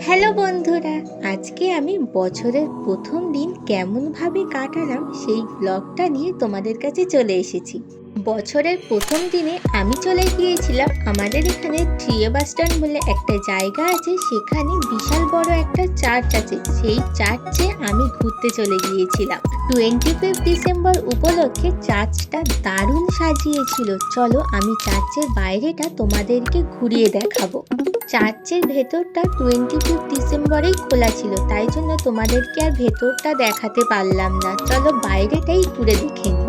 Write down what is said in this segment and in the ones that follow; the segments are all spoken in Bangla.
হ্যালো বন্ধুরা, আজকে আমি বছরের প্রথম দিন কেমনভাবে কাটালাম সেই ব্লগটা নিয়ে তোমাদের কাছে চলে এসেছি। বছরের প্রথম দিনে আমি চলে গিয়েছিলাম আমাদের এখানে ট্রিয়ে বাস স্ট্যান্ড বলে একটা জায়গা আছে, সেখানে বিশাল বড় একটা চার্চ আছে। সেই চার্চে আমি ঘুরতে চলে গিয়েছিলাম। টোয়েন্টি ফিফ ডিসেম্বর উপলক্ষে চার্চটা দারুণ সাজিয়েছিল। চলো আমি চার্চের বাইরেটা তোমাদেরকে ঘুরিয়ে দেখাবো। চার্চের ভেতরটা টোয়েন্টি ফিফ ডিসেম্বরেই খোলা ছিল, তাই জন্য তোমাদেরকে আর ভেতরটা দেখাতে পারলাম না। চলো বাইরেটাই ঘুরে দেখে নিই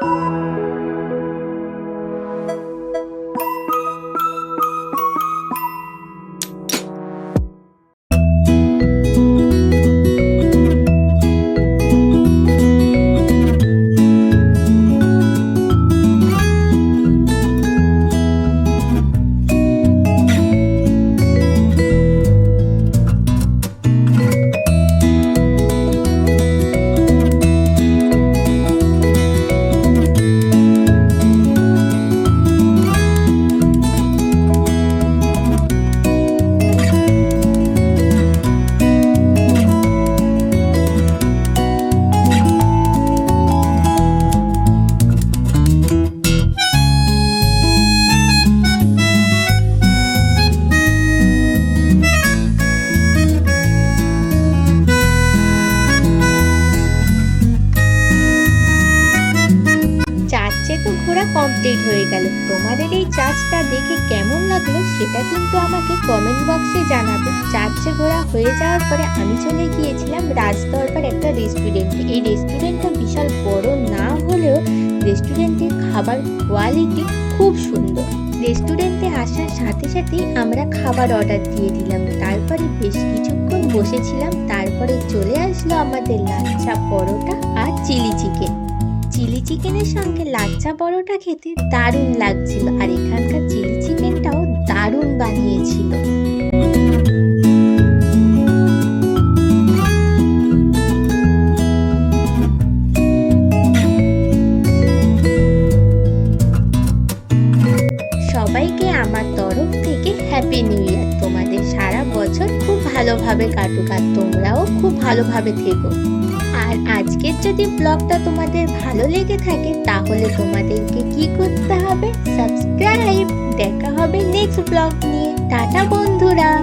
চার্চে তো ঘোরা কমপ্লিট হয়ে গেল। তোমাদের এই চার্চটা দেখে কেমন লাগল সেটা কিন্তু আমাকে কমেন্ট বক্সে জানাবে। চার্চে ঘোরা হয়ে যাওয়ার পরে আমি চলে গিয়েছিলাম রাজদরবার একটা রেস্টুরেন্টে এই রেস্টুরেন্টটা বিশাল বড়, না হলেও রেস্টুরেন্টের খাবার কোয়ালিটি খুব সুন্দর। রেস্টুরেন্টে আসার সাথে সাথেই আমরা খাবার অর্ডার দিয়ে দিলাম। তারপরে বেশ কিছুক্ষণ বসেছিলাম। তারপরে চলে আসলো আমাদের লাচ্ছা পরোটা আর চিলি চিকেন চিকেনের সঙ্গে লাচ্চা পরোটা খেতে দারুণ লাগছিল, আর এখানকার চিলি চিকেনটাও দারুণ বানিয়েছিল। সবাইকে আমার তরফ থেকে হ্যাপি নিউ ইয়ার ভালোভাবে কাটুক আর তোমরাও খুব ভালোভাবে থেকো। আর আজকের যদি ব্লগটা তোমাদের ভালো লেগে থাকে, তাহলে তোমাদেরকে কি করতে হবে? সাবস্ক্রাইব। দেখা হবে নেক্সট ব্লগ নিয়ে। টাটা বন্ধুরা।